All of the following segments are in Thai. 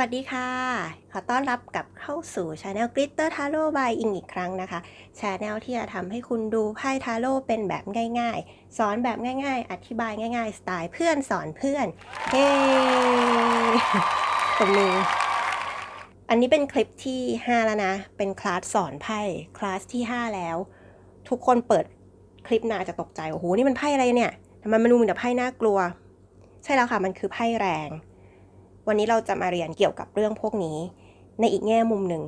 วัสดีค่ะ ขอต้อนรับกลับเข้าสู่ช anel Glitter Tarot by อิงอีกครั้งนะคะช anel ที่จะทำให้คุณดูไพ่ทาโร่เป็นแบบง่ายๆ สอนแบบง่ายๆ อธิบายง่ายๆ สไตล์เพื่อนสอนเพื่อน เฮ้ตบมืออันนี้เป็นคลิปที่ 5 แล้วนะ เป็นคลาสสอนไพ่คลาสที่ 5 แล้ว ทุกคนเปิดคลิปนาจะตกใจ โอ้โห นี่มันไพ่อะไรเนี่ยทำไมมันดูเหมือนไพ่น่ากลัว ใช่แล้วค่ะ มันคือไพ่แรง วันนี้เราจะมาเรียนเกี่ยวกับเรื่องพวกนี้ ในอีกแง่มุมหนึ่ง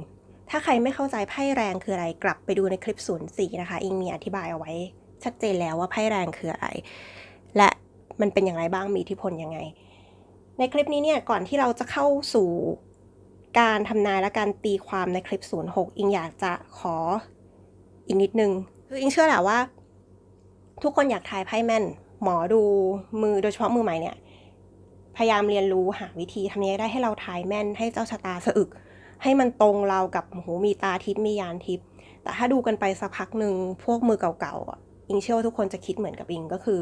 ถ้าใครไม่เข้าใจไพ่แรงคืออะไรกลับไปดูในคลิปศูนย์สี่นะคะ อิงมีอธิบายเอาไว้ ชัดเจนแล้วว่าไพ่แรงคืออะไร และมันเป็นอย่างไรบ้างมีอิทธิพลยังไง ในคลิปนี้เนี่ยก่อนที่เราจะเข้าสู่การทำนายและการตีความในคลิปศูนย์หกอิงอยากจะขออีกนิดนึง คืออิงเชื่อแหละว่า ทุกคนอยากทายไพ่แม่น หมอดูมือโดยเฉพาะมือใหม่เนี่ย พยายามเรียนรู้หาวิธีทำยังไงได้ให้เราทายแม่นให้เจ้าชะตาสะอึก ให้มันตรงเรากับโอ้โหมีตาทิพย์มียานทิพย์แต่ถ้าดูกันไปสักพักหนึ่งพวกมือเก่าๆอิงเชื่อว่าทุกคนจะคิดเหมือนกับอิงก็คือ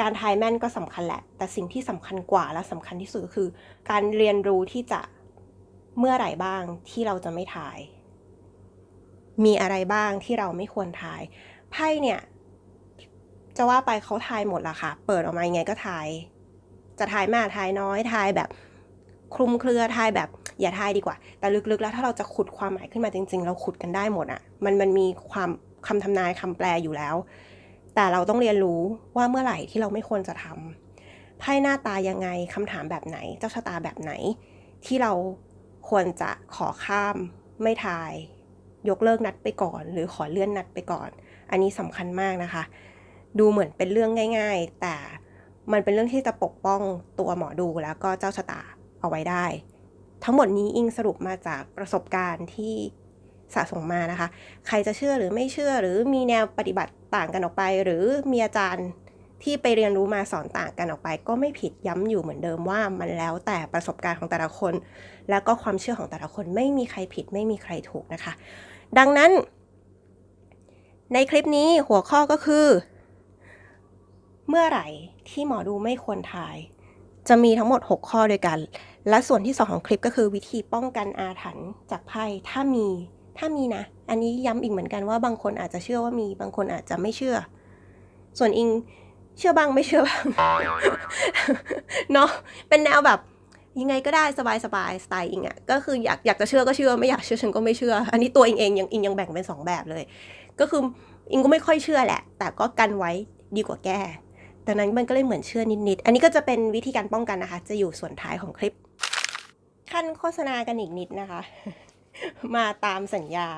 การทายแม่นก็สำคัญแหละ แต่สิ่งที่สำคัญกว่าและสำคัญที่สุดก็คือ การเรียนรู้ที่จะเมื่อไหร่บ้างที่เราจะไม่ทาย มีอะไรบ้างที่เราไม่ควรทายไพ่เนี่ย จะว่าไปเขาทายหมดละค่ะ เปิดออกมายังไงก็ทาย จะทายมากทายน้อยทายแบบคลุมเครือทายแบบอย่าทายดีกว่า แต่ลึกๆแล้วถ้าเราจะขุดความหมายขึ้นมาจริง ๆ เราขุดกันได้หมดอะ่ะมันมันมีความคำทำนายคำแปลอยู่แล้ว แต่เราต้องเรียนรู้ว่าเมื่อไหร่ที่เราไม่ควรจะทำไพ่หน้าตายังไงคำถามแบบไหน เจ้าชะตาแบบไหน ที่เราควรจะขอข้ามไม่ทาย ยกเลิกนัดไปก่อน หรือขอเลื่อนนัดไปก่อน อันนี้สำคัญมากนะคะ ดูเหมือนเป็นเรื่องง่าย ๆ แต่ มันเป็นเรื่องที่จะปกป้องตัวหมอดูแล้วก็เจ้าชะตาเอาไว้ได้ ทั้งหมดนี้อิงสรุปมาจากประสบการณ์ที่สะสมมานะคะ ใครจะเชื่อหรือไม่เชื่อหรือมีแนวปฏิบัติต่างกันออกไป หรือมีอาจารย์ที่ไปเรียนรู้มาสอนต่างกันออกไป ก็ไม่ผิดย้ำอยู่เหมือนเดิมว่ามันแล้วแต่ประสบการณ์ของแต่ละคน แล้วก็ความเชื่อของแต่ละคนไม่มีใครผิดไม่มีใครถูกนะคะ ดังนั้น ในคลิปนี้หัวข้อก็คือ เมื่อไหร่ ที่หมอดูไม่ควรทาย จะมีทั้งหมด 6 ข้อด้วยกัน และส่วนที่ 2 ของคลิปก็คือวิธีป้องกันอาถรรพ์จากไพ่ถ้ามีถ้ามีนะ อันนี้ย้ำอีกเหมือนกันว่าบางคนอาจจะเชื่อว่ามีบางคนอาจจะไม่เชื่อ ส่วนอิงเชื่อบ้างไม่เชื่อบ้างเนาะเป็นแนวแบบยังไงก็ได้สบายสบายสไตล์อิงอะ่ะก็คืออยากอยากจะเชื่อก็เชื่อไม่อยากเชื่อฉันก็ไม่เชื่อ อันนี้ตัวอิงเองยังอิงยังแบ่งเป็นสองแบบเลย ก็คืออิงก็ไม่ค่อยเชื่อแหละ แต่ก็กันไว้ดีกว่าแก้ ดังนั้นมันก็เลยเหมือนเชื่อนิดๆ อันนี้ก็จะเป็นวิธีการป้องกันนะคะ จะอยู่ส่วนท้ายของคลิป ขั้นโฆษณากันอีกนิดนะคะ มาตามสัญญา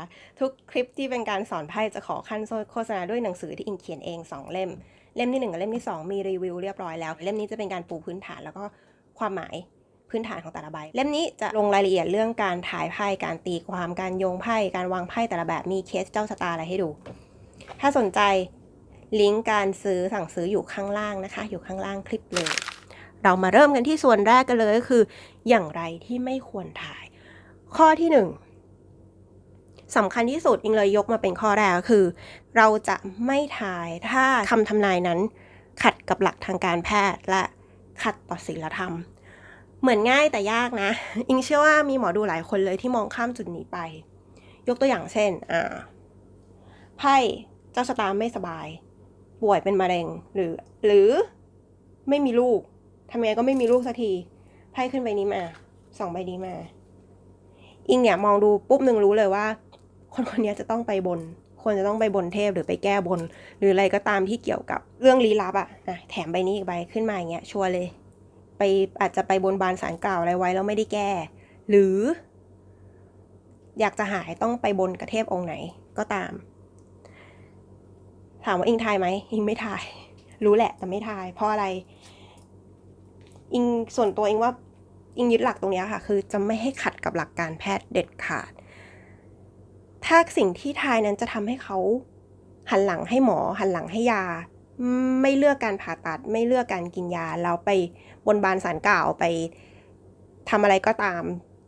ทุกคลิปที่เป็นการสอนไพ่จะขอขั้นโฆษณาด้วยหนังสือที่อิงเขียนเอง 2 เล่ม เล่มที่ 1 กับเล่มที่ 2 มีรีวิวเรียบร้อยแล้ว เล่มนี้จะเป็นการปูพื้นฐานแล้วก็ความหมายพื้นฐานของแต่ละใบ เล่มนี้จะลงรายละเอียดเรื่องการถ่ายไพ่ การตีความ การโยงไพ่ การวางไพ่แต่ละแบบ มีเคสเจ้าชะตาอะไรให้ดู ถ้าสนใจ ลิงก์การซื้อสั่งซื้ออยู่ข้างล่างนะคะ อยู่ข้างล่างคลิปเลย เรามาเริ่มกันที่ส่วนแรกกันเลยก็คือ อย่างไรที่ไม่ควรถ่าย ข้อที่หนึ่งสำคัญที่สุดอิงเลยยกมาเป็นข้อแรกก็คือ เราจะไม่ถ่ายถ้าคำทำนายนั้น ขัดกับหลักทางการแพทย์และขัดต่อศีลธรรม เหมือนง่ายแต่ยากนะ อิงเชื่อว่ามีหมอดูหลายคนเลยที่มองข้ามจุดนี้ไป ยกตัวอย่างเช่นอ่าไพ่เจ้าชะตาไม่สบาย ป่วยเป็นมะเร็งหรือ หรือไม่มีลูกทำยังไงก็ไม่มีลูกสักทีไพ่ขึ้นใบนี้มาสองใบนี้มา อิงเนี่ยมองดูปุ๊บหนึ่งรู้เลยว่า คนคนนี้จะต้องไปบนควรจะต้องไปบนเทพหรือไปแก้บน หรืออะไรก็ตามที่เกี่ยวกับเรื่องลี้ลับอะ่ะแถมใบนี้อีกใบขึ้นมาอย่างเงี้ยชัวร์เลย ไปอาจจะไปบนบานสารกล่าวอะไรไว้แล้วไม่ได้แก้ หรือ อยากจะหายต้องไปบนกระเทพองค์ไหนก็ตาม ถามว่าอิงทายไหมอิงไม่ทาย รู้แหละแต่ไม่ทาย เพราะอะไร อิงส่วนตัวอิงว่าอิงยึดหลักตรงนี้ค่ะ คือจะไม่ให้ขัดกับหลักการแพทย์เด็ดขาด ถ้าสิ่งที่ทายนั้นจะทำให้เขาหันหลังให้หมอ หันหลังให้ยา ไม่เลือกการผ่าตัด ไม่เลือกการกินยาแล้วไปบนบานสารกล่าวไปทำอะไรก็ตาม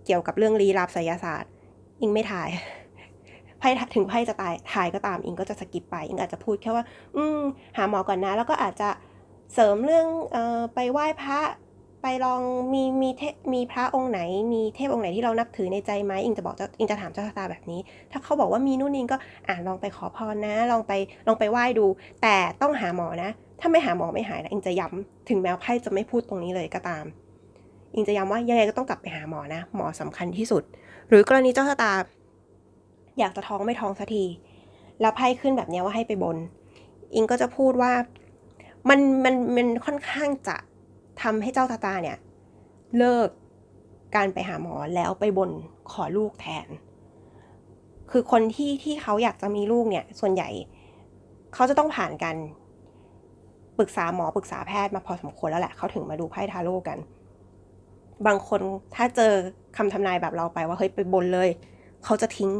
เกี่ยวกับเรื่องลี้ลับไสยศาสตร์ อิงไม่ทาย ไพ่ถึงไพ่จะตายทายก็ตามอิงก็จะสกิปไปอิงอาจจะพูดแค่ว่า อืมหาหมอก่อนนะ แล้วก็อาจจะเสริมเรื่องเออไปไหว้พระไปลองมีมีเทมีพระองค์ไหน มีเทพองค์ไหนที่เรานับถือในใจไหมอิงจะบอกจ้าอิงจะถามเจ้าชะตาแบบนี้ ถ้าเขาบอกว่ามีนู่นนี่ก็อ่าลองไปขอพรนะ ลองไปลองไปไหว้ดู แต่ต้องหาหมอนะ ถ้าไม่หาหมอไม่หายนะอิงจะย้ำถึงแม้ไพ่จะไม่พูดตรงนี้เลยก็ตาม อิงจะย้ำว่ายังไงก็ต้องกลับไปหาหมอนะ หมอสำคัญที่สุด หรือกรณีเจ้าชะตา อยากจะท้องไม่ท้องสักที แล้วไพ่ขึ้นแบบนี้ว่าให้ไปบน อิงก็จะพูดว่ามันมันมันค่อนข้างจะทำให้เจ้าชะตาเนี่ย เลิกการไปหาหมอแล้วไปบนขอลูกแทน คือคนที่ที่เขาอยากจะมีลูกเนี่ย ส่วนใหญ่เขาจะต้องผ่านการปรึกษาหมอปรึกษาแพทย์มาพอสมควรแล้วแหละเขาถึงมาดูไพ่ทาโร่กัน บางคนถ้าเจอคำทำนายแบบเราไปว่าเฮ้ยไปบนเลย เขาจะทิ้ง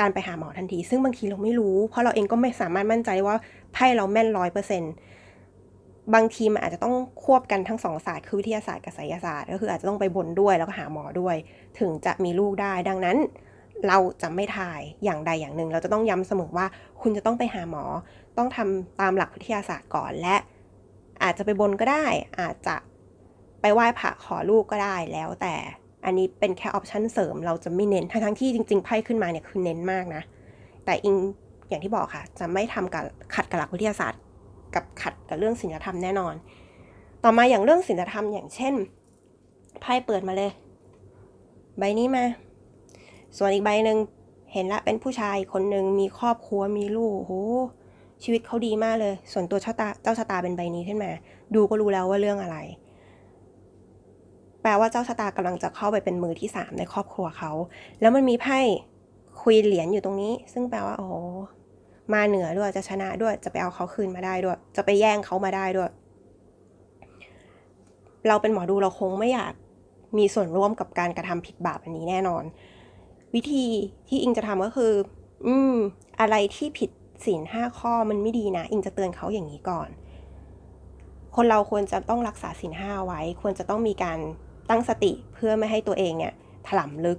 การไปหาหมอทันที ซึ่งบางทีเราไม่รู้ เพราะเราเองก็ไม่สามารถมั่นใจว่าไพ่เราแม่นร้อยเปอร์เซ็นต์บางทีมันอาจจะต้องควบกันทั้งสองศาสตร์คือวิทยาศาสตร์กับไสยศาสตร์ ก็คืออาจจะต้องไปบนด้วยแล้วก็หาหมอด้วย ถึงจะมีลูกได้ ดังนั้น เราจะไม่ทายอย่างใดอย่างหนึ่ง เราจะต้องย้ำเสมอว่าคุณจะต้องไปหาหมอ ต้องทำตามหลักวิทยาศาสตร์ก่อนและ อาจจะไปบนก็ได้ อาจจะไปไหว้พระขอลูกก็ได้แล้วแต่ อันนี้เป็นแค่ออปชันเสริมเราจะไม่เน้นทั้งที่จริงๆไพ่ขึ้นมาเนี่ยคือเน้นมากนะ แต่อิงอย่างที่บอกค่ะ จะไม่ทำกับขัดกับหลักวิทยาศาสตร์ กับขัดกับเรื่องศีลธรรมแน่นอน ต่อมาอย่างเรื่องศีลธรรมอย่างเช่นไพ่เปิดมาเลย ใบนี้มา ส่วนอีกใบหนึ่งเห็นละเป็นผู้ชายคนหนึ่งมีครอบครัวมีลูกโหชีวิตเขาดีมากเลย ส่วนตัวชะตาเจ้าชะตาเป็นใบนี้ขึ้นมา ดูก็รู้แล้วว่าเรื่องอะไร แปลว่าเจ้าชะตากำลังจะเข้าไปเป็นมือที่สามในครอบครัวเขา แล้วมันมีไพ่คุยเหรียญอยู่ตรงนี้ ซึ่งแปลว่าโอ้มาเหนือด้วยจะชนะด้วยจะไปเอาเขาคืนมาได้ด้วย จะไปแย่งเขามาได้ด้วย เราเป็นหมอดูเราคงไม่อยากมีส่วนร่วมกับการกระทำผิดบาปอันนี้แน่นอน วิธีที่อิงจะทำก็คือ อืม อะไรที่ผิดศีลห้าข้อมันไม่ดีนะ อิงจะเตือนเขาอย่างนี้ก่อน คนเราควรจะต้องรักษาศีลห้าไว้ ควรจะต้องมีการ ตั้งสติเพื่อไม่ให้ตัวเองเนี่ยถล่มลึก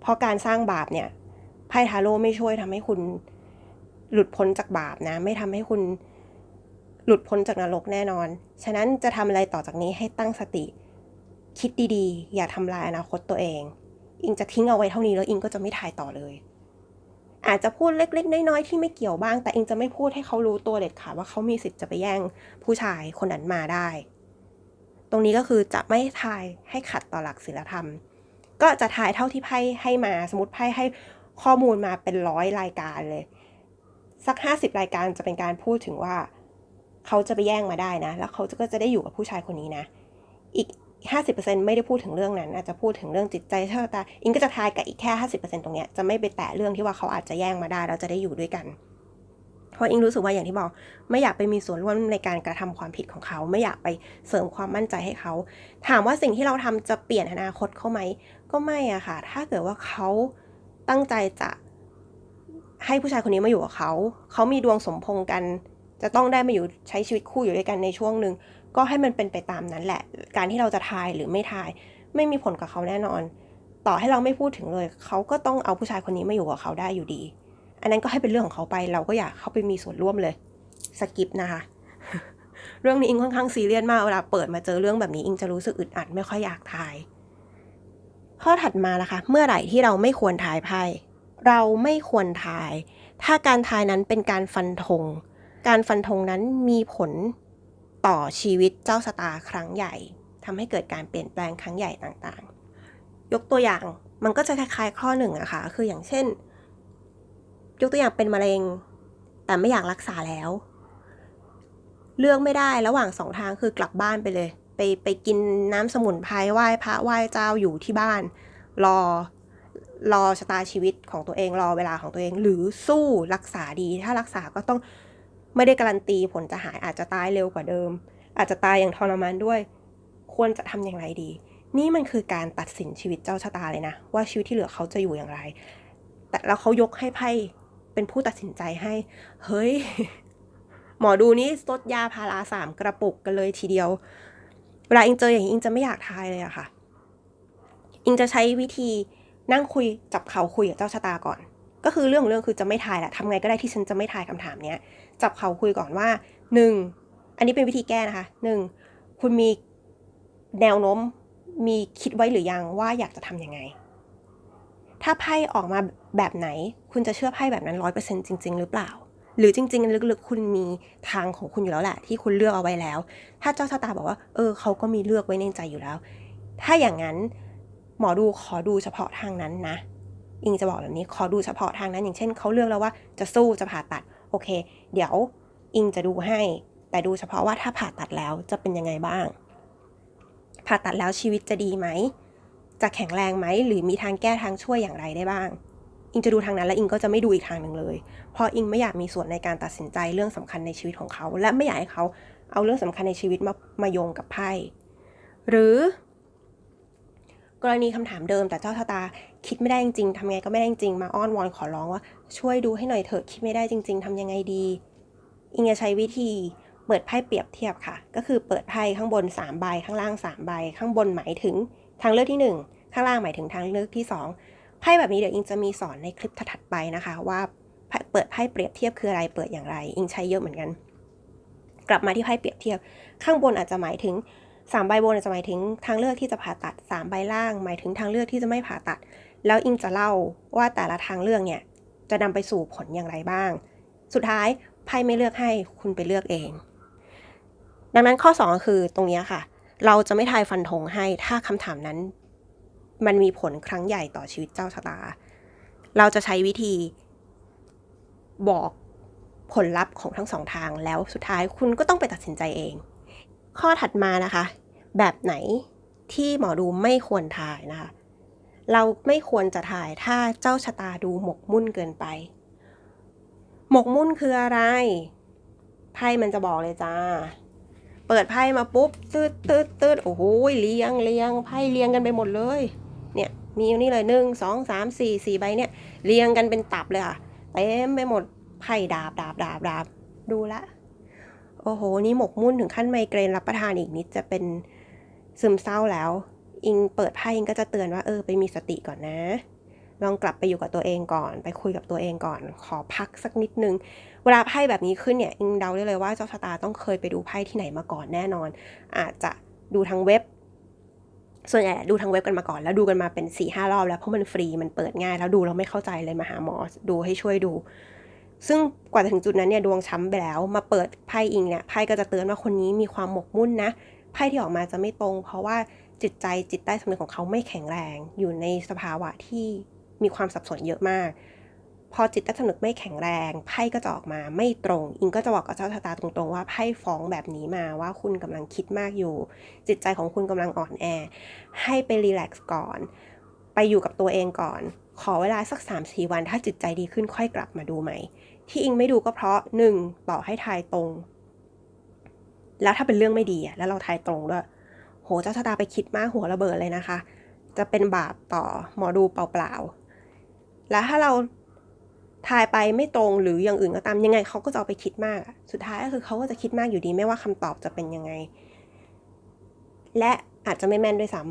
เพราะการสร้างบาปเนี่ยไพ่ทาโร่ไม่ช่วยทำให้คุณหลุดพ้นจากบาปนะ ไม่ทำให้คุณหลุดพ้นจากนรกแน่นอน ฉะนั้นจะทำอะไรต่อจากนี้ให้ตั้งสติ คิดดีๆ อย่าทำลายอนาคตตัวเอง อิงจะทิ้งเอาไว้เท่านี้แล้วอิงก็จะไม่ถ่ายต่อเลย อาจจะพูดเล็ก ๆ น้อยๆที่ไม่เกี่ยวบ้าง แต่อิงจะไม่พูดให้เขารู้ตัวเด็ดขาดว่าเขามีสิทธิ์จะไปแย่งผู้ชายคนนั้นมาได้ ตรงนี้ก็คือจะไม่ทายให้ขัดต่อหลักศีลธรรม ก็จะทายเท่าที่ไพ่ให้มา สมมติไพ่ให้ข้อมูลมาเป็นร้อยรายการเลย สักห้าสิบรายการจะเป็นการพูดถึงว่า เขาจะไปแย่งมาได้นะ แล้วเขาก็จะได้อยู่กับผู้ชายคนนี้นะ อีก 50%ไม่ได้พูดถึงเรื่องนั้น อาจจะพูดถึงเรื่องจิตใจชะตาอิงก็จะทายกับอีกแค่ 50%ตรงเนี้ยจะไม่ไปแตะเรื่องที่ว่าเขาอาจจะแย่งมาได้แล้วจะได้อยู่ด้วยกัน เพราะอิงรู้สึกว่าอย่างที่บอก ไม่อยากไปมีส่วนร่วมในการกระทำความผิดของเขา ไม่อยากไปเสริมความมั่นใจให้เขา ถามว่าสิ่งที่เราทำจะเปลี่ยนอนาคตเขาไหม ก็ไม่อะค่ะ ถ้าเกิดว่าเขาตั้งใจจะให้ผู้ชายคนนี้มาอยู่กับเขา เขามีดวงสมพงกัน จะต้องได้มาอยู่ใช้ชีวิตคู่อยู่ด้วยกันในช่วงหนึ่ง ก็ให้มันเป็นไปตามนั้นแหละ การที่เราจะทายหรือไม่ทาย ไม่มีผลกับเขาแน่นอน ต่อให้เราไม่พูดถึงเลย เขาก็ต้องเอาผู้ชายคนนี้มาอยู่กับเขาได้อยู่ดี อันนั้นก็ให้เป็นเรื่องของเขาไป เราก็อยากเข้าไปมีส่วนร่วมเลย สกิปนะคะ เรื่องนี้อิงค่อนข้างซีเรียสมาก เวลาเปิดมาเจอเรื่องแบบนี้อิงจะรู้สึกอึดอัดไม่ค่อยอยากทาย ข้อถัดมาละคะ เมื่อไหร่ที่เราไม่ควรทายไพ่ เราไม่ควรทาย ถ้าการทายนั้นเป็นการฟันธง การฟันธงนั้นมีผลต่อชีวิตเจ้าสตาครั้งใหญ่ทำให้เกิดการเปลี่ยนแปลงครั้งใหญ่ต่างๆ ยกตัวอย่างมันก็จะคล้ายๆข้อหนึ่งอะค่ะ คืออย่างเช่น ยกตัวอย่างเป็นมะเร็ง แต่ไม่อยากรักษาแล้ว เลือกไม่ได้ระหว่างสองทางคือกลับบ้านไปเลย ไปไปกินน้ำสมุนไพรไหว้พระไหว้เจ้าอยู่ที่บ้าน รอรอชะตาชีวิตของตัวเองรอเวลาของตัวเอง หรือสู้รักษาดี ถ้ารักษาก็ต้องไม่ได้การันตีผลจะหายอาจจะตายเร็วกว่าเดิม อาจจะตายอย่างทรมานด้วย ควรจะทำอย่างไรดี นี่มันคือการตัดสินชีวิตเจ้าชะตาเลยนะ ว่าชีวิตที่เหลือเขาจะอยู่อย่างไร แต่แล้วเขายกให้ไพ่ เป็นผู้ตัดสินใจให้ เฮ้ย หมอดูนี่ลดยาพาราสามกระปุกกันเลยทีเดียว เวลาอิงเจออย่างนี้อิงจะไม่อยากทายเลยอะค่ะ อิงจะใช้วิธีนั่งคุยจับเขาคุยกับเจ้าชะตาก่อน ก็คือเรื่องของเรื่องคือจะไม่ทายแหละทำไงก็ได้ที่ฉันจะไม่ทายคำถามเนี้ย จับเขาคุยก่อนว่าหนึ่งอันนี้เป็นวิธีแก้นะคะหนึ่งคุณมีแนวโน้มมีคิดไว้หรือยังว่าอยากจะทำยังไง ถ้าไพ่ออกมาแบบไหน คุณจะเชื่อไพ่แบบนั้นร้อยเปอร์เซ็นต์จริง ๆ หรือเปล่า หรือจริง ๆ ลึกๆ คุณมีทางของคุณอยู่แล้วแหละ ที่คุณเลือกเอาไว้แล้ว ถ้าเจ้าชะตาบอกว่า เออเขาก็มีเลือกไว้ในใจอยู่แล้ว ถ้าอย่างนั้นหมอดูขอดูเฉพาะทางนั้นนะ อิงจะบอกแบบนี้ขอดูเฉพาะทางนั้น อย่างเช่นเขาเลือกแล้วว่าจะสู้จะผ่าตัด โอเค เดี๋ยวอิงจะดูให้ แต่ดูเฉพาะว่าถ้าผ่าตัดแล้วจะเป็นยังไงบ้าง ผ่าตัดแล้วชีวิตจะดีไหม จะแข็งแรงไหมหรือมีทางแก้ทางช่วยอย่างไรได้บ้าง อิงจะดูทางนั้นแล้วอิงก็จะไม่ดูอีกทางหนึ่งเลย เพราะอิงไม่อยากมีส่วนในการตัดสินใจเรื่องสำคัญในชีวิตของเขา และไม่อยากให้เขาเอาเรื่องสำคัญในชีวิตมามาโยงกับไพ่หรือกรณีคำถามเดิมแต่เจ้าชะตาคิดไม่ได้จริงๆทำไงก็ไม่ได้จริงมาอ้อนวอนขอร้องว่าช่วยดูให้หน่อยเถอะคิดไม่ได้จริง ๆทำยังไงดี อิงจะใช้วิธีเปิดไพ่เปรียบเทียบค่ะ ก็คือเปิดไพ่ข้างบน 3 ใบข้างล่าง 3 ใบ ข้างบนหมายถึง ทางเลือกที่ 1 ข้างล่างหมายถึงทางเลือกที่ 2ไพ่แบบนี้เดี๋ยวอิงจะมีสอนในคลิปถัดไปนะคะ ว่าเปิดไพ่เปรียบเทียบคืออะไรเปิดอย่างไร อิงใช้เยอะเหมือนกัน กลับมาที่ไพ่เปรียบเทียบ ข้างบนอาจจะหมายถึงสามใบบนอาจจะหมายถึงทางเลือกที่จะผ่าตัดสามใบล่าง หมายถึงทางเลือกที่จะไม่ผ่าตัด แล้วอิงจะเล่าว่าแต่ละทางเลือกเนี่ยจะนำไปสู่ผลอย่างไรบ้าง สุดท้ายไพ่ไม่เลือกให้คุณไปเลือกเอง ดังนั้นข้อ 2 คือตรงนี้ค่ะ เราจะไม่ทายฟันธงให้ ถ้าคำถามนั้น มันมีผลครั้งใหญ่ต่อชีวิตเจ้าชะตา เราจะใช้วิธีบอกผลลัพธ์ของทั้งสองทางแล้วสุดท้ายคุณก็ต้องไปตัดสินใจเอง ข้อถัดมานะคะ แบบไหนที่หมอดูไม่ควรทายนะคะ เราไม่ควรจะถ่ายถ้าเจ้าชะตาดูหมกมุ่นเกินไป หมกมุ่นคืออะไรไพ่มันจะบอกเลยจ้า เปิดไพ่มาปุ๊บตืดตืดตืดโอ้โหเรียงเรียงไพ่เรียงกันไปหมดเลย เนี่ยมีนี่เลยหนึ่งสองสามสี่สี่ใบเนี่ยเรียงกันเป็นตับเลยค่ะเต็มไปหมดไพ่ดาบดาบดาบดาบดูละ โอ้โห นี่หมกมุ่นถึงขั้นไมเกรนรับประทานอีกนิดจะเป็นซึมเศร้าแล้ว อิงเปิดไพ่อิงก็จะเตือนว่าเออไปมีสติก่อนนะ ลองกลับไปอยู่กับตัวเองก่อน ไปคุยกับตัวเองก่อน ขอพักสักนิดนึง เวลาไพ่แบบนี้ขึ้นเนี่ยอิงเดาได้เลยว่าเจ้าชะตาต้องเคยไปดูไพ่ที่ไหนมาก่อนแน่นอน อาจจะดูทางเว็บ ส่วนใหญ่ดูทางเว็บกันมาก่อน แล้วดูกันมาเป็น4ี่ห้ารอบแล้วเพราะมันฟรีมันเปิดง่าย แล้วดูเราไม่เข้าใจเลยมาหาหมอดูให้ช่วยดู ซึ่งกว่าจะถึงจุดนั้นเนี่ยดวงช้ำไปแล้วมาเปิดไพ่อิงเนี่ยไพ่ก็จะเตือนว่าคนนี้มีความหมกมุ่นนะไพ่ที่ออกมาจะไม่ตรง เพราะว่าจิตใจจิตใต้สำนึกของเขาไม่แข็งแรง อยู่ในสภาวะที่มีความสับสนเยอะมาก พอจิตใต้สำนึกไม่แข็งแรงไพ่ก็จะออกมาไม่ตรง อิงก็จะบอกกับเจ้าชะตาตรงๆว่าไพ่ฟ้องแบบนี้มาว่าคุณกำลังคิดมากอยู่ จิตใจของคุณกำลังอ่อนแอ ให้ไปรีแลกซ์ก่อน ไปอยู่กับตัวเองก่อน ขอเวลาสัก3าสี่วัน ถ้าจิตใจดีขึ้นค่อยกลับมาดูใหม่ ที่อิงไม่ดูก็เพราะหนึ่งต่อให้ทายตรง แล้วถ้าเป็นเรื่องไม่ดีแล้วเราทายตรงด้วยโหเจ้าชะตาไปคิดมากหัวระเบิดเลยนะคะ จะเป็นบาปต่อหมอดูเปล่าๆแล้วถ้าเรา ทายไปไม่ตรงหรืออย่างอื่นก็ตามยังไงเขาก็จะเอาไปคิดมาก สุดท้ายก็คือเขาก็จะคิดมากอยู่ดี ไม่ว่าคำตอบจะเป็นยังไง และอาจจะไม่แม่นด้วยซ้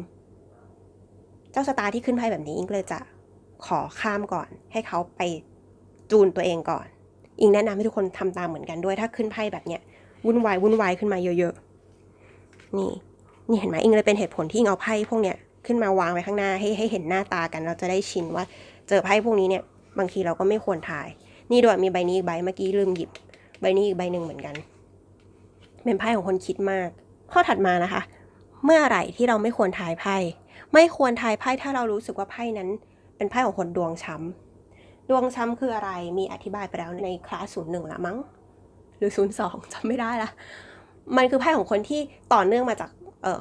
ำเจ้าชะตาร์ที่ขึ้นไพ่แบบนี้อิงเลยจะขอข้ามก่อน ให้เขาไปจูนตัวเองก่อน อิงแนะนำให้ทุกคนทำตามเหมือนกันด้วยถ้าขึ้นไพ่แบบเนี้ยวุ่นวายวุ่นวายขึ้นมาเยอะๆ นี่ นี่เห็นไหมอิงเลยเป็นเหตุผลที่อิงเอาไพ่พวกเนี้ยขึ้นมาวางไว้ข้างหน้าให้ให้เห็นหน้าตากัน เราจะได้ชินว่า เจอไพ่พวกนี้เนี่ย บางทีเราก็ไม่ควรถ่าย นี่ด้วยมีใบนี้อีกใบเมื่อกี้ลืมหยิบ ใบนี้อีกใบหนึ่งเหมือนกัน เป็นไพ่ของคนคิดมาก ข้อถัดมานะคะ เมื่อไหร่ที่เราไม่ควรทายไพ่ ไม่ควรทายไพ่ถ้าเรารู้สึกว่าไพ่นั้น เป็นไพ่ของคนดวงช้ำดวงช้ำคืออะไรมีอธิบายไปแล้วในคลาสศูนย์หนึ่งละมั้งหรือศูนย์สองจำไม่ได้ละมันคือไพ่ของคนที่ต่อเนื่องมาจากเออ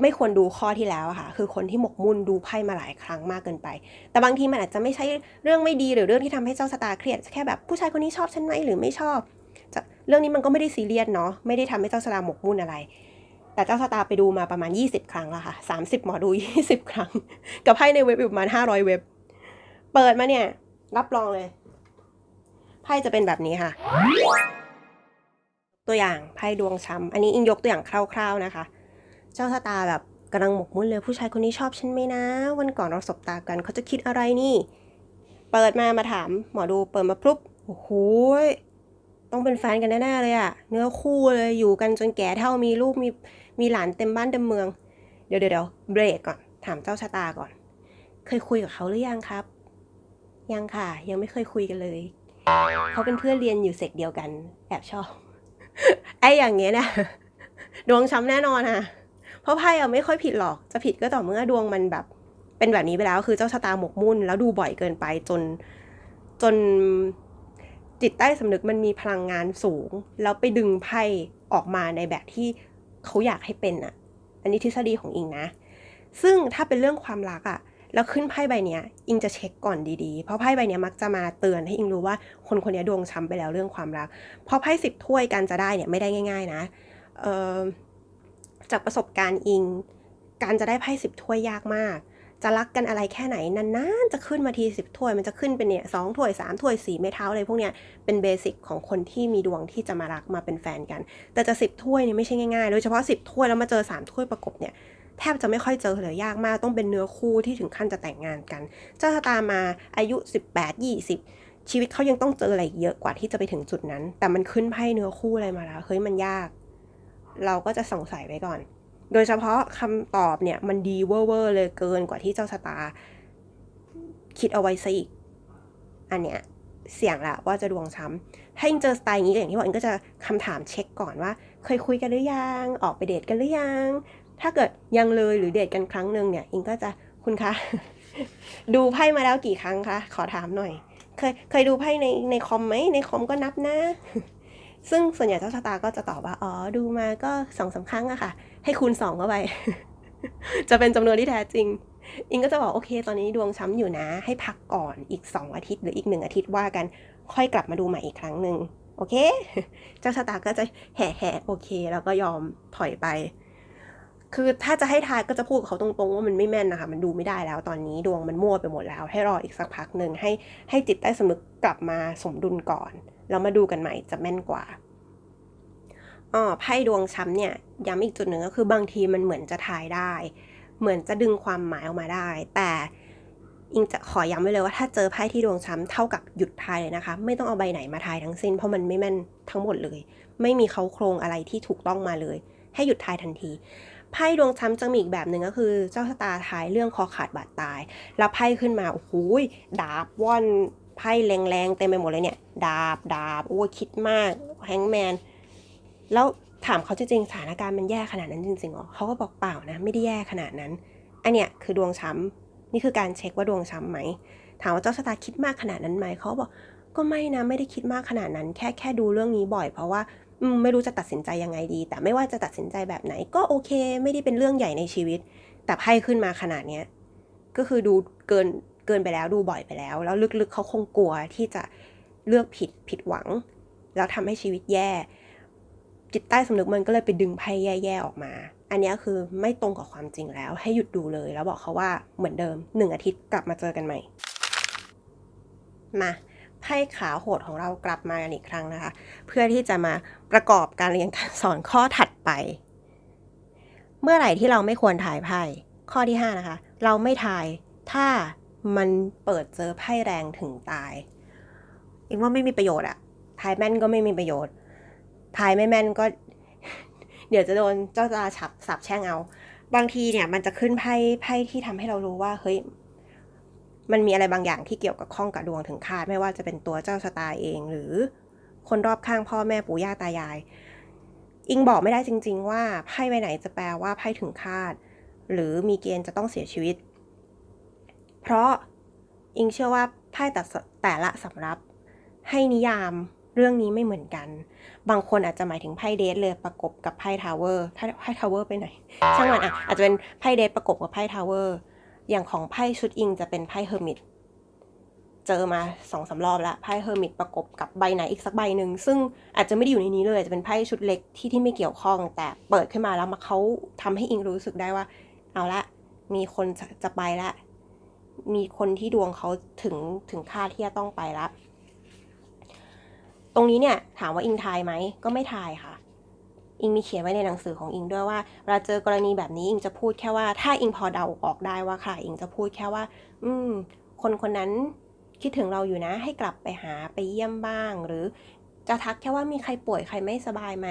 ไม่ควรดูข้อที่แล้วอะค่ะ คือคนที่หมกมุ่นดูไพ่มาหลายครั้งมากเกินไป แต่บางทีมันอาจจะไม่ใช่เรื่องไม่ดีหรือเรื่องที่ทำให้เจ้าสตาร์เครียดแค่แบบผู้ชายคนนี้ชอบฉันไหมหรือไม่ชอบเรื่องนี้มันก็ไม่ได้ซีเรียสเนาะไม่ได้ทำให้เจ้าสตาร์หมกมุ่นอะไร แต่เจ้าสตาร์ไปดูมาประมาณ 20 ครั้งแล้วค่ะ 30 หมอดู 20 ครั้ง กับไพ่ในเว็บอยู่ประมาณ 500 เว็บ เปิดมาเนี่ยรับรองเลยไพ่จะเป็นแบบนี้ค่ะ ตัวอย่างไพ่ดวงช้ำอันนี้อิงยกตัวอย่างคร่าว ๆนะคะ เจ้าชะตาแบบกำลังหมกมุ่นเลยผู้ชายคนนี้ชอบฉันไหมนะ วันก่อนเราสบตากันเขาจะคิดอะไรนี่ เปิดมามาถามหมอดูเปิดมาปุ๊บโอ้โหต้องเป็นแฟนกันแน่ๆเลยอะเนื้อคู่เลยอยู่กันจนแก่เท่ามีลูกมีมีหลานเต็มบ้านเต็มเมือง เดี๋ยวเดี๋ยวเบรกก่อน ถามเจ้าชะตาก่อน เคยคุยกับเขาหรือยังครับ ยังค่ะ ยังไม่เคยคุยกันเลยเขาเป็นเพื่อนเรียนอยู่เซกเดียวกัน แอบชอบไอ้อย่างเงี้ยนะดวงช้ำแน่นอนอะ เพราะไพ่เอะไม่ค่อยผิดหรอก จะผิดก็ต่อเมื่อดวงมันแบบ เป็นแบบนี้ไปแล้ว คือเจ้าชะตาหมกมุ่น แล้วดูบ่อยเกินไปจนจนจิตใต้สำนึกมันมีพลังงานสูง แล้วไปดึงไพ่ออกมาในแบบที่เขาอยากให้เป็นอะอันนี้ทฤษฎีของอิงนะ ซึ่งถ้าเป็นเรื่องความรักอะแล้วขึ้นไพ่ใบเนี้ย อิงจะเช็คก่อนดีๆ เพราะไพ่ใบเนี้ยมักจะมาเตือนให้อิงรู้ว่าคนคนนี้ดวงช้ำไปแล้วเรื่องความรัก เพราะไพ่สิบถ้วยการจะได้เนี่ยไม่ได้ง่าย ๆ นะ เออ จากประสบการณ์อิง การจะได้ไพ่สิบถ้วยยากมาก จะรักกันอะไรแค่ไหนนานๆจะขึ้นมาทีสิบถ้วย มันจะขึ้นเป็นเนี่ยสองถ้วยสามถ้วยสี่ไม้เท้าอะไรพวกเนี้ยเป็นเบสิกของคนที่มีดวงที่จะมารักมาเป็นแฟนกัน แต่จะสิบถ้วยเนี่ยไม่ใช่ง่ายๆ โดยเฉพาะสิบถ้วยแล้วมาเจอสามถ้วยประกบเนี่ยแทบจะไม่ค่อยเจอเลยยากมากต้องเป็นเนื้อคู่ที่ถึงขั้นจะแต่งงานกันเจ้าชะตามาอายุ 18 20 ชีวิตเขายังต้องเจออะไรเยอะกว่าที่จะไปถึงจุดนั้น แต่มันขึ้นไพ่เนื้อคู่อะไรมาแล้วเฮ้ยมันยาก เราก็จะสงสัยไว้ก่อน โดยเฉพาะคำตอบเนี่ยมันดีเวอร์เวอร์เลยเกินกว่าที่เจ้าชะตา คิดเอาไว้ซะอีก อันเนี้ยเสี่ยงละว่าจะดวงช้ำถ้าอิงเจอสไตล์อย่างนี้อย่างที่บอกอิงก็จะคำถามเช็คก่อนว่า เคยคุยกันหรือยัง ออกไปเดทกันหรือยัง ถ้าเกิดยังเลยหรือเดทกันครั้งหนึ่งเนี่ยอิงก็จะคุณคะ ดูไพ่มาแล้วกี่ครั้งคะ ขอถามหน่อย เคยเคยดูไพ่ในในคอมไหมในคอมก็นับนะ ซึ่งส่วนใหญ่เจ้าชะตาก็จะตอบว่า อ๋อ ดูมาก็สองสาครั้งอะค่ะ ให้คูณสองเข้าไป จะเป็นจำนวนที่แท้จริง อิงก็จะบอกโอเค ตอนนี้ดวงช้ำอยู่นะ ให้พักก่อนอีก 2 อาทิตย์หรืออีกหนึ่งอาทิตย์ว่ากันค่อยกลับมาดูใหม่อีกครั้งหนึ่งโอเค เจ้าชะตาก็จะแห่แห่โอเค แล้วก็ยอมถอยไป คือถ้าจะให้ทายก็จะพูดกับเขาตรงๆว่ามันไม่แม่นนะคะ มันดูไม่ได้แล้วตอนนี้ดวงมันมั่วไปหมดแล้ว ให้รออีกสักพักหนึ่งให้ให้จิตใต้สำนึกกลับมาสมดุลก่อน แล้วมาดูกันใหม่จะแม่นกว่าอ๋อไพ่ดวงช้ำเนี่ยย้ำอีกจุดหนึ่งก็คือบางทีมันเหมือนจะทายได้ เหมือนจะดึงความหมายออกมาได้ แต่อิงจะขอย้ำไว้เลยว่าถ้าเจอไพ่ที่ดวงช้ำเท่ากับหยุดทายเลยนะคะ ไม่ต้องเอาใบไหนมาทายทั้งสิ้น เพราะมันไม่แม่นทั้งหมดเลย ไม่มีเขาโครงอะไรที่ถูกต้องมาเลย ให้หยุดทายทันทีไพ่ดวงช้ำจะมีอีกแบบหนึ่งก็คือ เจ้าชะตาทายเรื่องคอขาดบาดตาย แล้วไพ่ขึ้นมาโอ้โหดาบว่อน พ่แรงๆเต็มไปหมดเลยเนี่ย ดาบดาบโอ้คิดมากแฮงแมน แล้วถามเขาจริงๆสถานการณ์มันแย่ขนาดนั้นจริงๆหรอเขาก็บอกเปล่านะ ไม่ได้แย่ขนาดนั้นอันเนี้ยคือดวงช้ำนี่คือการเช็คว่าดวงช้ำไหมถามว่าเจ้าชะตาคิดมากขนาดนั้นไหมเขาบอกก็ไม่นะไม่ได้คิดมากขนาดนั้น แค่แค่ดูเรื่องนี้บ่อย เพราะว่าอไม่รู้จะตัดสินใจยังไงดี แต่ไม่ว่าจะตัดสินใจแบบไหนก็โอเค ไม่ได้เป็นเรื่องใหญ่ในชีวิต แต่ไพ่ขึ้นมาขนาดเนี้ยก็คือดูเกิน กินไปแล้วดูบ่อยไปแล้ว แล้วลึกๆเขาคงกลัวที่จะเลือกผิดผิดหวัง แล้วทำให้ชีวิตแย่ จิตใต้สำนึกมันก็เลยไปดึงไพ่แย่ๆออกมา อันนี้คือไม่ตรงกับความจริงแล้ว ให้หยุดดูเลย แล้วบอกเขาว่าเหมือนเดิมหนึ่งอาทิตย์กลับมาเจอกันใหม่ มาไพ่ขาโหดของเรากลับมากันอีกครั้งนะคะ เพื่อที่จะมาประกอบการเรียนการสอนข้อถัดไป เมื่อไหร่ที่เราไม่ควรถ่ายไพ่ข้อที่ 5 นะคะ เราไม่ถ่ายถ้า มันเปิดเจอไพ่แรงถึงตายอีกว่าไม่มีประโยชน์อะทายแม่นก็ไม่มีประโยชน์ทายไม่แม่นก็ เดี๋ยวจะโดนเจ้าตาฉับสับแช่งเอา บางทีเนี่ยมันจะขึ้นไพ่ไพ่ที่ทำให้เรารู้ว่าเฮ้ยมันมีอะไรบางอย่างที่เกี่ยวกับข้องกับดวงถึงคาดไม่ว่าจะเป็นตัวเจ้าชะตาเอง หรือคนรอบข้างพ่อแม่ปู่ย่าตายาย อิงบอกไม่ได้จริง ๆ ว่าไพ่ใบไหนจะแปลว่าไพ่ถึงคาด หรือมีเกณฑ์จะต้องเสียชีวิต เพราะอิงเชื่อว่าไพ่แต่แต่ละสำรับให้นิยามเรื่องนี้ไม่เหมือนกัน บางคนอาจจะหมายถึงไพ่เดทเลยประกบกับไพ่ทาวเวอร์ไพ่ทาวเวอร์ไปไหน ช่างมันอะอาจจะเป็นไพ่เดทประกบกับไพ่ทาวเวอร์ อย่างของไพ่ชุดอิงจะเป็นไพ่เฮอร์มิต เจอมาสองสารอบแล้วไพ่เฮอร์มิตประกบกับใบไหนอีกสักใบหนึ่ง ซึ่งอาจจะไม่ได้อยู่ในนี้เลย จะเป็นไพ่ชุดเล็กที่ที่ไม่เกี่ยวข้อง แต่เปิดขึ้นมาแล้วมาเขาทำให้อิงรู้สึกได้ว่า เอาละ มีคนจะไปละ มีคนที่ดวงเขาถึงถึงค่าที่จะต้องไปละตรงนี้เนี่ยถามว่าอิงทายไหมก็ไม่ทายค่ะ อิงมีเขียนไว้ในหนังสือของอิงด้วยว่าเวลาเจอกรณีแบบนี้อิงจะพูดแค่ว่า ถ้าอิงพอเดาออกได้ว่าค่ะ อิงจะพูดแค่ว่า อืม คนคนนั้นคิดถึงเราอยู่นะ ให้กลับไปหาไปเยี่ยมบ้าง หรือจะทักแค่ว่ามีใครป่วยใครไม่สบายไหม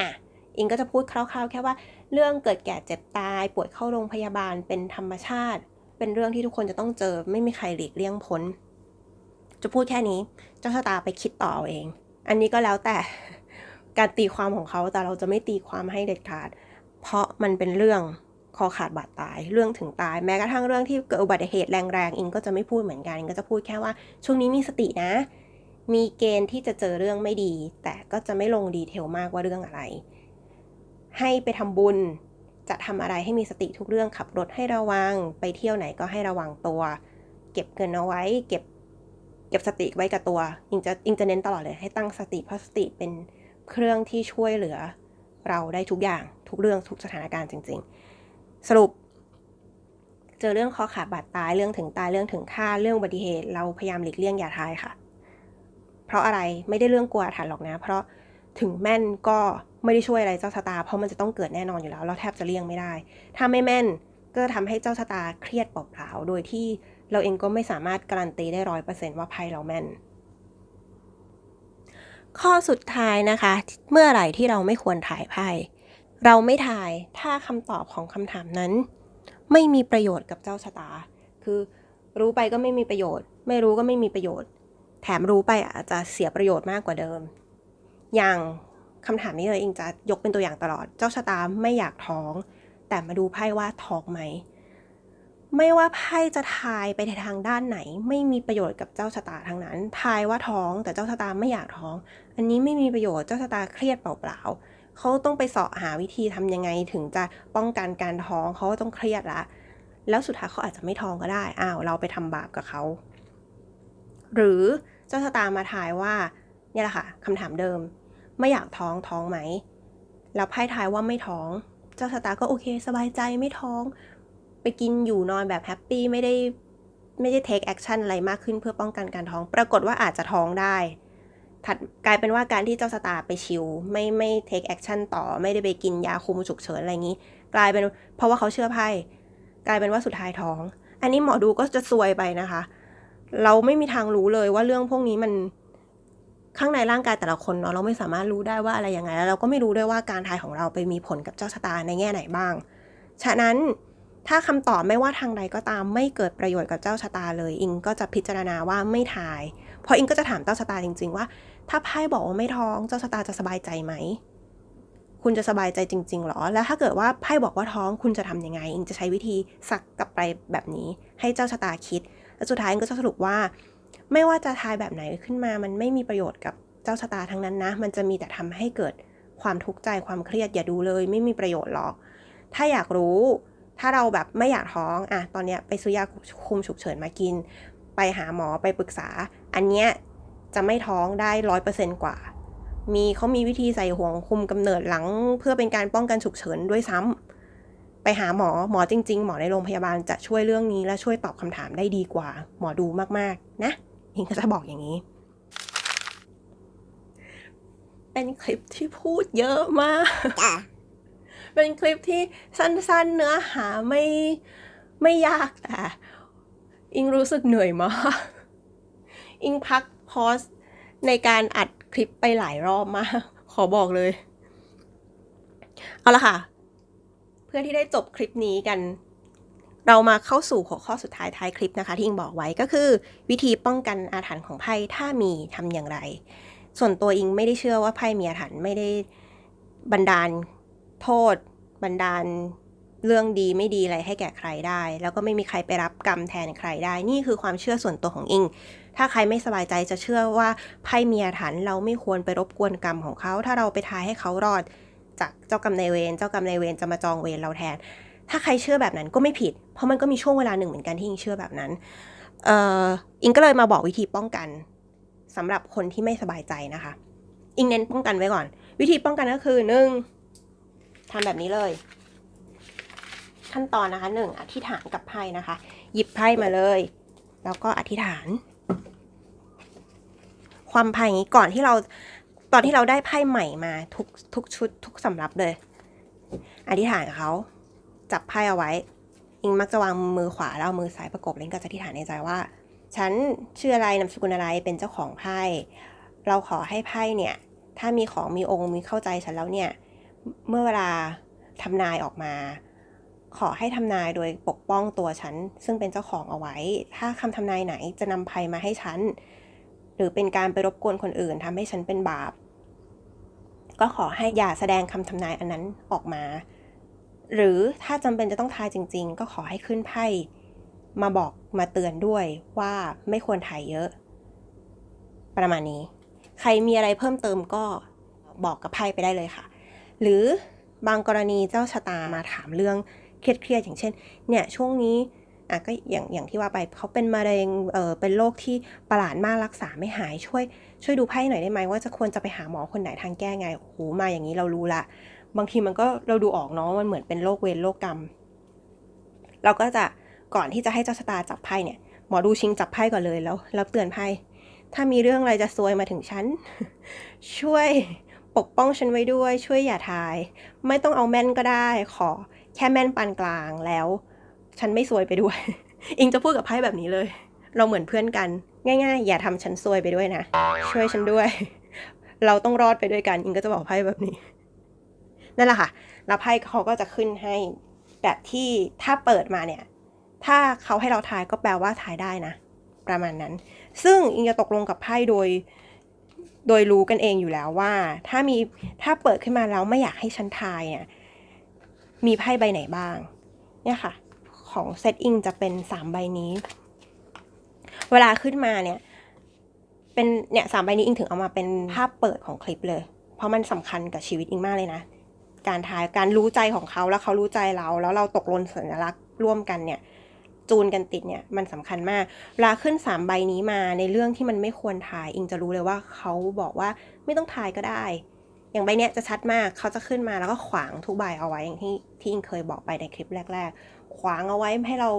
อะอิงก็จะพูดคร่าวๆ แค่ว่า เรื่องเกิดแก่เจ็บตาย ป่วยเข้าโรงพยาบาลเป็นธรรมชาติ เป็นเรื่องที่ทุกคนจะต้องเจอ ไม่มีใครหลีกเลี่ยงพ้น จะพูดแค่นี้ เจ้าชะตาไปคิดต่อเอง อันนี้ก็แล้วแต่การตีความของเขาแต่เราจะไม่ตีความให้เด็ดขาด เพราะมันเป็นเรื่องคอขาดบาดตาย เรื่องถึงตาย แม้กระทั่งเรื่องที่เกิดอุบัติเหตุแรงๆอิงก็จะไม่พูดเหมือนกันอิงก็จะพูดแค่ว่า ช่วงนี้มีสตินะ มีเกณฑ์ที่จะเจอเรื่องไม่ดี แต่ก็จะไม่ลงดีเทลมากว่าเรื่องอะไร ให้ไปทำบุญ จะทำอะไรให้มีสติทุกเรื่องขับรถให้ระวัง ไปเที่ยวไหนก็ให้ระวังตัว เก็บเงินเอาไว้ เก็บเก็บสติไว้กับตัวอิงจะอิงจะเน้นตลอดเลยให้ตั้งสติเพราะสติเป็นเครื่องที่ช่วยเหลือ เราได้ทุกอย่างทุกเรื่องทุกสถานการณ์จริง ๆ สรุป เจอเรื่องคอขาดบาดตายเรื่องถึงตายเรื่องถึงฆ่าเรื่องอุบัติเหตุ เราพยายามหลีกเลี่ยงอย่าทายค่ะ เพราะอะไรไม่ได้เรื่องกลัวอาถรรพ์หรอกนะ เพราะถึงแม่นก็ ไม่ได้ช่วยอะไรเจ้าชะตา เพราะมันจะต้องเกิดแน่นอนอยู่แล้ว เราแทบจะเลี่ยงไม่ได้ ถ้าไม่แม่นก็จะทำให้เจ้าชะตาเครียดเปล่าๆ โดยที่เราเองก็ไม่สามารถการันตีได้ร้อยเปอร์เซนต์ว่าไพ่เราแม่น ข้อสุดท้ายนะคะ เมื่อไหร่ที่เราไม่ควรถ่ายไพ่ เราไม่ถ่ายถ้าคำตอบของคำถามนั้น ไม่มีประโยชน์กับเจ้าชะตา คือรู้ไปก็ไม่มีประโยชน์ ไม่รู้ก็ไม่มีประโยชน์ แถมรู้ไปอาจจะเสียประโยชน์มากกว่าเดิม อย่าง คำถามนี้เลยอิงจะยกเป็นตัวอย่างตลอด เจ้าชะตาไม่อยากท้อง แต่มาดูไพ่ว่าท้องไหม ไม่ว่าไพ่จะทายไปในทางด้านไหน ไม่มีประโยชน์กับเจ้าชะตาทั้งนั้น ทายว่าท้องแต่เจ้าชะตาไม่อยากท้อง อันนี้ไม่มีประโยชน์เจ้าชะตาเครียดเปล่าๆเขาต้องไปเสาะหาวิธีทำยังไงถึงจะป้องกันการท้องเขาก็ต้องเครียดละ แล้วสุดท้ายเขาอาจจะไม่ท้องก็ได้อ้าวเราไปทำบาปกับเขาหรือเจ้าชะตามาทายว่าเนี่ยแหละค่ะคำถามเดิม ไม่อยากท้องท้องไหม แล้วไพ่ทายว่าไม่ท้อง เจ้าชะตาก็โอเค สบายใจไม่ท้อง ไปกินอยู่นอนแบบแฮปปี้ไม่ได้ไม่ได้เทคแอคชั่นอะไรมากขึ้นเพื่อป้องกันการท้อง ปรากฏว่าอาจจะท้องได้ถัดกลายเป็นว่าการที่เจ้าสตาร์ไปชิลไม่ไม่เทคแอคชั่นต่อไม่ได้ไปกินยาคุมฉุกเฉินอะไรงนี้ กลายเป็นเพราะว่าเขาเชื่อไพ่กลายเป็นว่าสุดท้ายท้อง อันนี้หมอดูก็จะซวยไปนะคะ เราไม่มีทางรู้เลยว่าเรื่องพวกนี้มัน ข้างในร่างกายแต่ละคนเนาะเราไม่สามารถรู้ได้ว่าอะไรยังไงแล้วเราก็ไม่รู้ด้วยว่าการทายของเราไปมีผลกับเจ้าชะตาในแง่ไหนบ้าง ฉะนั้นถ้าคำตอบไม่ว่าทางใดก็ตามไม่เกิดประโยชน์กับเจ้าชะตาเลย อิงก็จะพิจารณาว่าไม่ทาย เพราะอิงก็จะถามเจ้าชะตาจริง ๆ ว่า ถ้าไพ่บอกว่าไม่ท้องเจ้าชะตาจะสบายใจไหมคุณจะสบายใจจริงๆหรอ แล้วถ้าเกิดว่าไพ่บอกว่าท้องคุณจะทำยังไง อิงจะใช้วิธีสักกลับไปแบบนี้ ให้เจ้าชะตาคิด แล้วสุดท้ายอิงก็จะสรุปว่า ไม่ว่าจะทายแบบไหนขึ้นมา มันไม่มีประโยชน์กับเจ้าชะตาทั้งนั้นนะ มันจะมีแต่ทำให้เกิดความทุกข์ใจความเครียดอย่าดูเลย ไม่มีประโยชน์หรอก ถ้าอยากรู้ ถ้าเราแบบไม่อยากท้องอะตอนเนี้ยไปซื้อยาคุมฉุกเฉินมากิน ไปหาหมอไปปรึกษา อันเนี้ยจะไม่ท้องได้ร้อยเปอร์เซนกว่า มีเขามีวิธีใส่ห่วงคุมกำเนิดหลัง เพื่อเป็นการป้องกันฉุกเฉินด้วยซ้ำ ไปหาหมอหมอจริง ๆ หมอในโรงพยาบาลจะช่วยเรื่องนี้และช่วยตอบคำถามได้ดีกว่า หมอดูมากๆ นะยิงก็จะบอกอย่างนี้ เป็นคลิปที่พูดเยอะมาก เป็นคลิปที่สั้นๆเนื้อหาไม่ไม่ยากแต่ อิงรู้สึกเหนื่อยมาก อิงพักพอสในการอัดคลิปไปหลายรอบมาก ขอบอกเลย เอาละค่ะเพื่อที่ได้จบคลิปนี้กัน เรามาเข้าสู่หัวข้อสุดท้ายท้ายคลิปนะคะ ที่อิงบอกไว้ก็คือ วิธีป้องกันอาถรรพ์ของไพ่ถ้ามีทำอย่างไร ส่วนตัวอิงไม่ได้เชื่อว่าไพ่มีอาถรรพ์ไม่ได้บันดาลโทษ บันดาลเรื่องดีไม่ดีอะไรให้แก่ใครได้ แล้วก็ไม่มีใครไปรับกรรมแทนใครได้ นี่คือความเชื่อส่วนตัวของอิง ถ้าใครไม่สบายใจจะเชื่อว่าไพ่มีอาถรรพ์เราไม่ควรไปรบกวนกรรมของเขา ถ้าเราไปทายให้เขารอด จากเจ้ากรรมนายเวรเจ้ากรรมนายเวรจะมาจองเวรเราแทน ถ้าใครเชื่อแบบนั้นก็ไม่ผิด เพราะมันก็มีช่วงเวลาหนึ่งเหมือนกันที่อิงเชื่อแบบนั้นเอ่ออิงก็เลยมาบอกวิธีป้องกันสำหรับคนที่ไม่สบายใจนะคะ อิงเน้นป้องกันไว้ก่อน วิธีป้องกันก็คือหนึ่งทำแบบนี้เลย ขั้นตอนนะคะหนึ่งอธิษฐานกับไพ่นะคะ หยิบไพ่มาเลย แล้วก็อธิษฐาน ความไพ่อย่างนี้ก่อนที่เรา ตอนที่เราได้ไพ่ใหม่มาทุกทุกชุดทุกสำรับเลย อธิษฐานเขาจับไพ่เอาไว้ อิงมักจะวางมือขวาแล้วมือซ้ายประกบเล่นก็จะอธิษฐานในใจว่า ฉันชื่ออะไรนามสกุลอะไรเป็นเจ้าของไพ่เราขอให้ไพ่เนี่ย ถ้ามีของมีองค์มีเข้าใจฉันแล้วเนี่ย เมื่อเวลาทำนายออกมา ขอให้ทำนายโดยปกป้องตัวฉัน ซึ่งเป็นเจ้าของเอาไว้ ถ้าคำทำนายไหนจะนำภัยมาให้ฉัน หรือเป็นการไปรบกวนคนอื่นทำให้ฉันเป็นบาป ก็ขอให้อย่าแสดงคำทำนายอันนั้นออกมา หรือถ้าจำเป็นจะต้องทายจริง ๆ ก็ขอให้ขึ้นไพ่มาบอกมาเตือนด้วยว่าไม่ควรถ่ายเยอะ ประมาณนี้ ใครมีอะไรเพิ่มเติมก็บอกกับไพ่ไปได้เลยค่ะ หรือบางกรณีเจ้าชะตามาถามเรื่องเครียดๆอย่างเช่น เนี่ยช่วงนี้ อะก็อย่างอย่างที่ว่าไปเขาเป็นมะเร็งเออเป็นโรคที่ประหลาดมากรักษาไม่หายช่วย ช่วยดูไพ่หน่อยได้ไหมว่าจะควรจะไปหาหมอคนไหนทางแก้ไงโอ้โหมาอย่างนี้เรารู้ละ บางทีมันก็เราดูออกเนาะมันเหมือนเป็นโรคเวรโรคกรรม เราก็จะก่อนที่จะให้เจ้าชะตาจับไพ่เนี่ยหมอดูชิงจับไพ่ก่อนเลยแล้วแล้วเตือนไพ่ถ้ามีเรื่องอะไรจะซวยมาถึงฉัน ช่วยปกป้องฉันไว้ด้วย ช่วยอย่าทาย ไม่ต้องเอาแม่นก็ได้ ขอแค่แม่นปานกลางแล้ว ฉันไม่ซวยไปด้วย อิงจะพูดกับไพ่แบบนี้เลย เราเหมือนเพื่อนกัน ง่าย ๆ อย่าทำฉันซวยไปด้วยนะ ช่วยฉันด้วย เราต้องรอดไปด้วยกัน อิงก็จะบอกไพ่แบบนี้ นั่นแหละค่ะ แล้วไพ่เขาก็จะขึ้นให้แบบที่ถ้าเปิดมาเนี่ย ถ้าเขาให้เราทายก็แปลว่าทายได้นะ ประมาณนั้น ซึ่งอิงจะตกลงกับไพ่โดย โดยรู้กันเองอยู่แล้วว่า ถ้ามีถ้าเปิดขึ้นมาแล้วไม่อยากให้ฉันทายเนี่ย มีไพ่ใบไหนบ้าง เนี่ยค่ะ ของเซตอิงจะเป็นสามใบนี้ เวลาขึ้นมาเนี่ย เป็นเนี่ยสามใบนี้อิงถึงเอามาเป็นภาพเปิดของคลิปเลย เพราะมันสำคัญกับชีวิตอิงมากเลยนะ การทายการรู้ใจของเขาแล้วเขารู้ใจเรา แล้วเราตกลงสัญลักษณ์ร่วมกันเนี่ย จูนกันติดเนี่ยมันสำคัญมากเวลาขึ้นสามใบนี้มาในเรื่องที่มันไม่ควรถ่ายอิงจะรู้เลยว่าเขาบอกว่าไม่ต้องถ่ายก็ได้อย่างใบเนี้ยจะชัดมาก เขาจะขึ้นมาแล้วก็ขวางทุกใบเอาไว้อย่างที่ที่อิงเคยบอกไปในคลิปแรก ขวางเอาไว้ให้เรา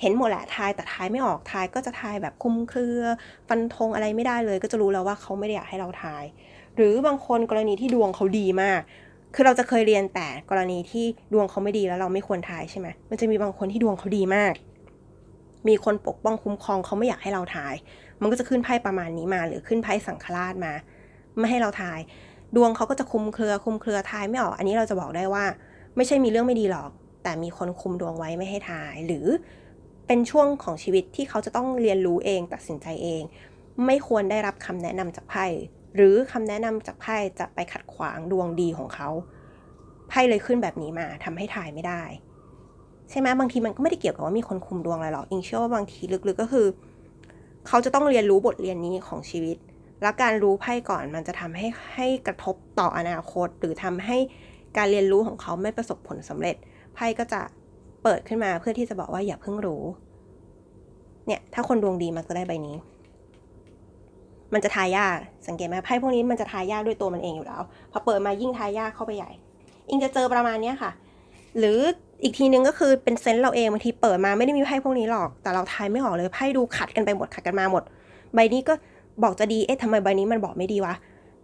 เห็นหมดแหละทายแต่ทายไม่ออกทายก็จะทายแบบคุมเครือ ฟันธงอะไรไม่ได้เลย ก็จะรู้แล้วว่าเขาไม่ได้อยากให้เราทาย หรือบางคนกรณีที่ดวงเขาดีมาก คือเราจะเคยเรียนแต่กรณีที่ดวงเขาไม่ดีแล้วเราไม่ควรทายใช่ไหมมันจะมีบางคนที่ดวงเขาดีมาก มีคนปกป้องคุ้มครองเขาไม่อยากให้เราทาย มันก็จะขึ้นไพ่ประมาณนี้มา หรือขึ้นไพ่สังฆราชมา ไม่ให้เราทาย ดวงเขาก็จะคุมเครือคุมเครือทายไม่ออก อันนี้เราจะบอกได้ว่า ไม่ใช่มีเรื่องไม่ดีหรอก แต่มีคนคุมดวงไว้ไม่ให้ทาย หรือเป็นช่วงของชีวิตที่เขาจะต้องเรียนรู้เองตัดสินใจเอง ไม่ควรได้รับคำแนะนำจากไพ่หรือคำแนะนำจากไพ่จะไปขัดขวางดวงดีของเขาไพ่เลยขึ้นแบบนี้มาทำให้ทายไม่ได้ ใช่ไหมบางทีมันก็ไม่ได้เกี่ยวกับว่ามีคนคุมดวงอะไรหรอกอิงเชื่อว่าบางทีลึกๆก็คือ เขาจะต้องเรียนรู้บทเรียนนี้ของชีวิต แล้วการรู้ไพ่ก่อนมันจะทำให้ให้กระทบต่ออนาคต หรือทำให้การเรียนรู้ของเขาไม่ประสบผลสำเร็จ ไพ่ก็จะเปิดขึ้นมาเพื่อที่จะบอกว่าอย่าเพิ่งรู้ เนี่ยถ้าคนดวงดีมันจะได้ใบนี้ มันจะทายยากสังเกตไหมไพ่พวกนี้มันจะทายยากด้วยตัวมันเองอยู่แล้วพอเปิดมายิ่งทายยากเข้าไปใหญ่ อิงจะเจอประมาณเนี้ยค่ะ หรืออีกทีนึงก็คือเป็นเซนส์เราเองบางทีเปิดมาไม่ได้มีไพ่พวกนี้หรอก แต่เราทายไม่ออกเลยไพ่ดูขัดกันไปหมดขัดกันมาหมด ใบนี้ก็บอกจะดีเอ๊ะทำไมใบนี้มันบอกไม่ดีวะ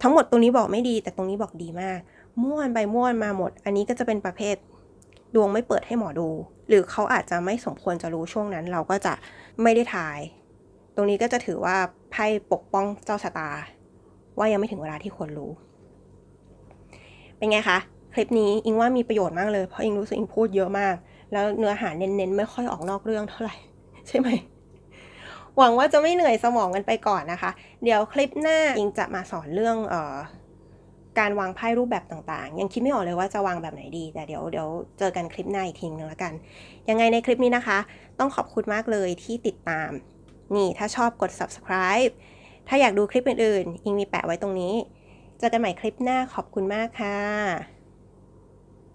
ทั้งหมดตรงนี้บอกไม่ดี แต่ตรงนี้บอกดีมาก ม่วนไปม่วนมาหมด อันนี้ก็จะเป็นประเภท ดวงไม่เปิดให้หมอดู หรือเขาอาจจะไม่สมควรจะรู้ช่วงนั้น เราก็จะไม่ได้ทาย ตรงนี้ก็จะถือว่าไพ่ปกป้องเจ้าชะตา ว่ายังไม่ถึงเวลาที่ควรรู้ เป็นไงคะคลิปนี้อิงว่ามีประโยชน์มากเลยเพราะอิงรู้สึกอิงพูดเยอะมาก แล้วเนื้อหาเน้นๆ ไม่ค่อยออกนอกเรื่องเท่าไหร่ใช่ไหมหวังว่าจะไม่เหนื่อยสมองกันไปก่อนนะคะ เดี๋ยวคลิปหน้าอิงจะมาสอนเรื่องเอ่อ การวางไพ่รูปแบบต่างๆ ยังคิดไม่ออกเลยว่าจะวางแบบไหนดี แต่เดี๋ยวเดี๋ยวเจอกันคลิปหน้าอีกทีนึงแล้วกัน ยังไงในคลิปนี้นะคะ ต้องขอบคุณมากเลยที่ติดตาม นี่ถ้าชอบกด subscribe ถ้าอยากดูคลิปอื่นๆอิงมีแปะไว้ตรงนี้ เจอกันใหม่คลิปหน้าขอบคุณมากค่ะ